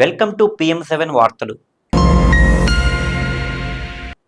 Welcome to PM seven వార్తలు.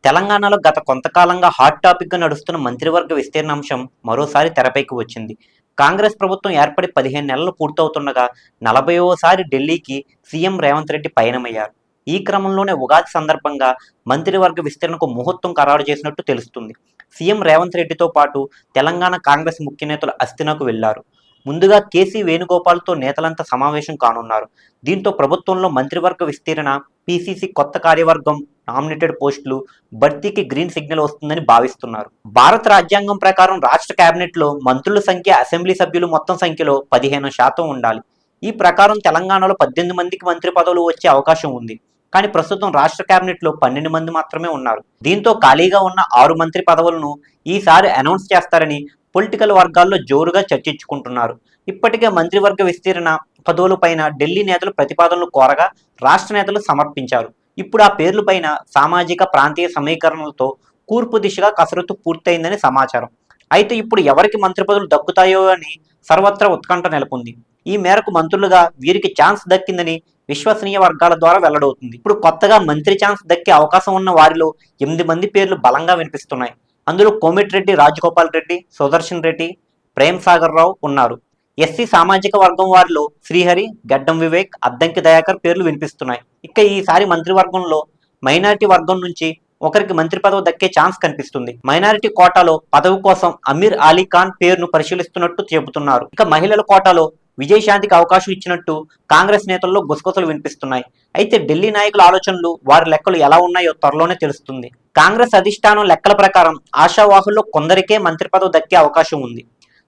తెలంగాణలో గత కొంతకాలంగా హాట్ టాపిక్గా నడుస్తున్న మంత్రివర్గ విస్తీర్ణాంశం మరోసారి తెరపైకి వచ్చింది. కాంగ్రెస్ ప్రభుత్వం ఏర్పడి పదిహేను నెలలు పూర్తవుతుండగా నలభైవసారి ఢిల్లీకి సీఎం రేవంత్ రెడ్డి పయనమయ్యారు. ఈ క్రమంలోనే ఉగాది సందర్భంగా మంత్రివర్గ విస్తరణకు ముహూర్తం ఖరారు చేసినట్టు తెలుస్తుంది. సీఎం రేవంత్ రెడ్డితో పాటు తెలంగాణ కాంగ్రెస్ ముఖ్య నేతలు అస్థినకు వెళ్ళారు. ముందుగా కేసీ వేణుగోపాల్తో నేతలంతా సమావేశం కానున్నారు. దీంతో ప్రభుత్వంలో మంత్రివర్గ విస్తీరణ పీసీసీ కొత్త కార్యవర్గం నామినేటెడ్ పోస్టులు భర్తీకి గ్రీన్ సిగ్నల్ వస్తుందని భావిస్తున్నారు. భారత రాజ్యాంగం ప్రకారం రాష్ట్ర క్యాబినెట్లో మంత్రుల సంఖ్య అసెంబ్లీ సభ్యులు మొత్తం సంఖ్యలో పదిహేను శాతం ఉండాలి. ఈ ప్రకారం తెలంగాణలో పద్దెనిమిది మందికి మంత్రి పదవులు వచ్చే అవకాశం ఉంది. కానీ ప్రస్తుతం రాష్ట్ర క్యాబినెట్లో పన్నెండు మంది మాత్రమే ఉన్నారు. దీంతో ఖాళీగా ఉన్న ఆరు మంత్రి పదవులను ఈసారి అనౌన్స్ చేస్తారని పొలిటికల్ వర్గాల్లో జోరుగా చర్చించుకుంటున్నారు. ఇప్పటికే మంత్రివర్గ విస్తీర్ణ పదవులపైన ఢిల్లీ నేతలు ప్రతిపాదనలు కోరగా రాష్ట్ర నేతలు సమర్పించారు. ఇప్పుడు ఆ పేర్లపైన సామాజిక ప్రాంతీయ సమీకరణలతో కూర్పు దిశగా కసరత్తు పూర్తయిందని సమాచారం. అయితే ఇప్పుడు ఎవరికి మంత్రి పదవులు దక్కుతాయో అని సర్వత్రా ఉత్కంఠ నెలకొంది. ఈ మేరకు మంత్రులుగా వీరికి ఛాన్స్ దక్కిందని విశ్వసనీయ వర్గాల ద్వారా వెల్లడవుతుంది. ఇప్పుడు కొత్తగా మంత్రి ఛాన్స్ దక్కే అవకాశం ఉన్న వారిలో ఎనిమిది మంది పేర్లు బలంగా వినిపిస్తున్నాయి. అందులో కోమిటిరెడ్డి రాజగోపాల్ రెడ్డి సుదర్శన్ రెడ్డి ప్రేమ్ సాగర్ రావు ఉన్నారు. ఎస్సీ సామాజిక వర్గం వారిలో శ్రీహరి గడ్డం వివేక్ అద్దంకి దయాకర్ పేర్లు వినిపిస్తున్నాయి. ఇక ఈసారి మంత్రివర్గంలో మైనారిటీ వర్గం నుంచి ఒకరికి మంత్రి పదవి దక్కే ఛాన్స్ కనిపిస్తుంది. మైనారిటీ కోటాలో పదవి కోసం అమీర్ అలీ ఖాన్ పేరును పరిశీలిస్తున్నట్టు చెబుతున్నారు. ఇక మహిళల కోటాలో విజయశాంతికి అవకాశం ఇచ్చినట్టు కాంగ్రెస్ నేతల్లో గుసగుసలు వినిపిస్తున్నాయి. అయితే ఢిల్లీ నాయకుల ఆలోచనలు వారి లెక్కలు ఎలా ఉన్నాయో త్వరలోనే తెలుస్తుంది. కాంగ్రెస్ అధిష్టానం లెక్కల ప్రకారం ఆశావాహుల్లో కొందరికే మంత్రి పదవి దక్కే అవకాశం ఉంది.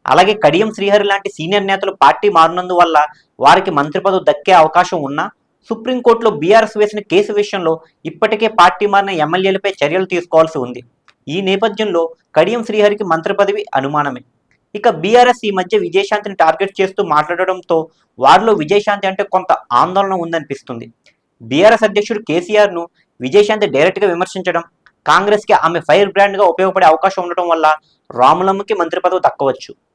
అలాగే కడియం శ్రీహరి లాంటి సీనియర్ నేతలు పార్టీ మారినందువల్ల వారికి మంత్రి పదవి దక్కే అవకాశం ఉన్నా సుప్రీంకోర్టులో బీఆర్ఎస్ వేసిన కేసు విషయంలో ఇప్పటికే పార్టీ మారిన ఎమ్మెల్యేలపై చర్యలు తీసుకోవాల్సి ఉంది. ఈ నేపథ్యంలో కడియం శ్రీహరికి మంత్రి పదవి అనుమానమే. ఇక బీఆర్ఎస్ ఈ మధ్య విజయశాంతిని టార్గెట్ చేస్తూ మాట్లాడడంతో వారిలో విజయశాంతి అంటే కొంత ఆందోళన ఉందనిపిస్తుంది. బీఆర్ఎస్ అధ్యక్షుడు కేసీఆర్ను విజయశాంతి డైరెక్ట్గా విమర్శించడం కాంగ్రెస్కి ఆమె ఫైర్ బ్రాండ్గా ఉపయోగపడే అవకాశం ఉండటం వల్ల రాములమ్మకి మంత్రి పదవి దక్కవచ్చు.